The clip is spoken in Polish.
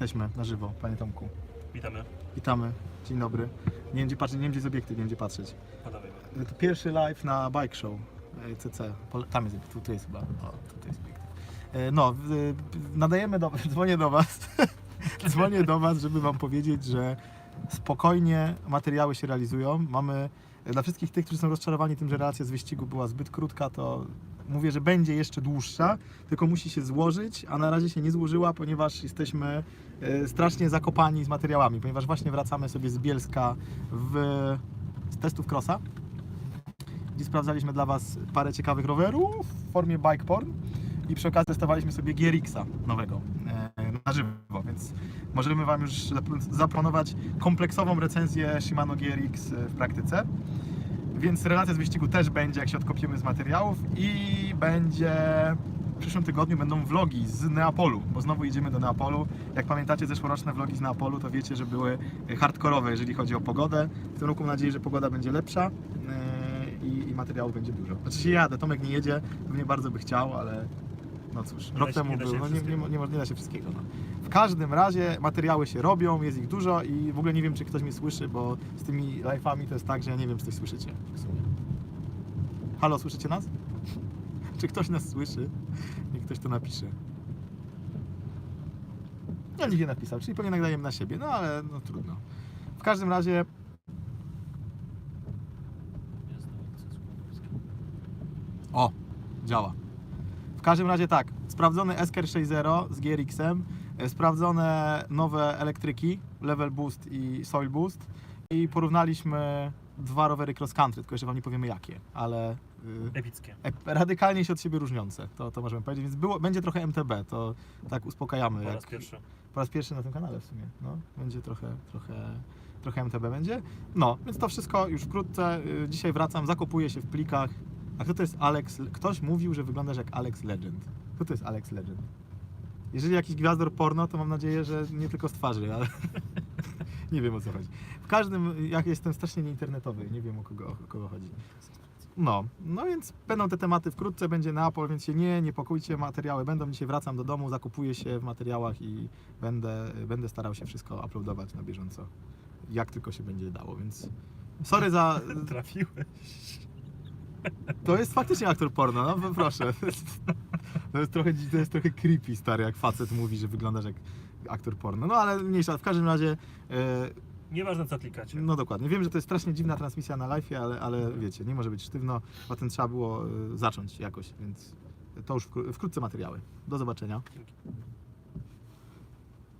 Jesteśmy na żywo, panie Tomku. Witamy. Witamy. Dzień dobry. Nie wiem gdzie patrzeć, nie wiem gdzie jest obiektyw, nie wiem gdzie patrzeć. To pierwszy live na bike show e, CC. Pole- Tam jest, tu, tu jest chyba. O, tu jest obiektyw. E, No, w- nadajemy do dzwonię do Was. dzwonię do Was, żeby Wam powiedzieć, że spokojnie materiały się realizują. Mamy e, dla wszystkich tych, którzy są rozczarowani tym, że relacja z wyścigu była zbyt krótka, to mówię, że będzie jeszcze dłuższa, tylko musi się złożyć, a na razie się nie złożyła, ponieważ jesteśmy e, strasznie zakopani z materiałami, ponieważ właśnie wracamy sobie z Bielska w, z testów crossa, gdzie sprawdzaliśmy dla Was parę ciekawych rowerów w formie bike porn i przy okazji testowaliśmy sobie GRX-a nowego e, na żywo, więc możemy Wam już zap- zaplanować kompleksową recenzję Shimano GRX w praktyce. Więc relacja z wyścigu też będzie, jak się odkopiemy z materiałów i będzie w przyszłym tygodniu będą vlogi z Neapolu, bo znowu idziemy do Neapolu. Jak pamiętacie zeszłoroczne vlogi z Neapolu, to wiecie, że były hardkorowe, jeżeli chodzi o pogodę. W tym roku mam nadzieję, że pogoda będzie lepsza yy, i, i materiału będzie dużo. Znaczy się jadę, Tomek nie jedzie, pewnie bardzo by chciał, ale no cóż, rok temu był, no nie, nie, nie, nie da się wszystkiego. No. W każdym razie materiały się robią, jest ich dużo i w ogóle nie wiem, czy ktoś mnie słyszy, bo z tymi live'ami to jest tak, że ja nie wiem, czy coś słyszycie w sumie. Halo, słyszycie nas? czy ktoś nas słyszy? Niech ktoś to napisze. No nikt nie napisał, czyli pewnie nagradajemy na siebie, no ale no trudno. W każdym razie O, działa. W każdym razie tak, sprawdzony Esker 6.0 z GRX-em, e, sprawdzone nowe elektryki, Level Boost i Soil Boost i porównaliśmy dwa rowery cross country, tylko jeszcze Wam nie powiemy jakie, ale y, Epickie. e- radykalnie się od siebie różniące, to, to możemy powiedzieć, więc było, będzie trochę MTB, to tak uspokajamy. Po jak- raz pierwszy. po raz pierwszy na tym kanale w sumie. No, będzie trochę, trochę, trochę MTB będzie. No, więc to wszystko już wkrótce. Y, Dzisiaj wracam, zakopuję się w plikach. A kto to jest Alex? Ktoś mówił, że wyglądasz jak Alex Legend. Kto to jest Alex Legend? Jeżeli jakiś gwiazdor porno, to mam nadzieję, że nie tylko z twarzy, ale nie wiem o co chodzi. W każdym, jak jestem strasznie nieinternetowy, nie wiem o kogo, o kogo chodzi. No, no więc będą te tematy wkrótce, będzie Neapol, więc się nie niepokójcie, materiały będą. Dzisiaj wracam do domu, zakupuję się w materiałach i będę, będę starał się wszystko uploadować na bieżąco, jak tylko się będzie dało, więc sorry za... Trafiłeś. To jest faktycznie aktor porno, no proszę. To jest trochę, to jest trochę creepy, stary, jak facet mówi, że wyglądasz jak aktor porno. No ale mniejsza, w każdym razie... e, Nieważne co klikacie. No dokładnie. Wiem, że to jest strasznie dziwna transmisja na live, ale, ale wiecie, nie może być sztywno, potem trzeba było y, zacząć jakoś, więc to już wkró- wkrótce materiały. Do zobaczenia. Dzięki.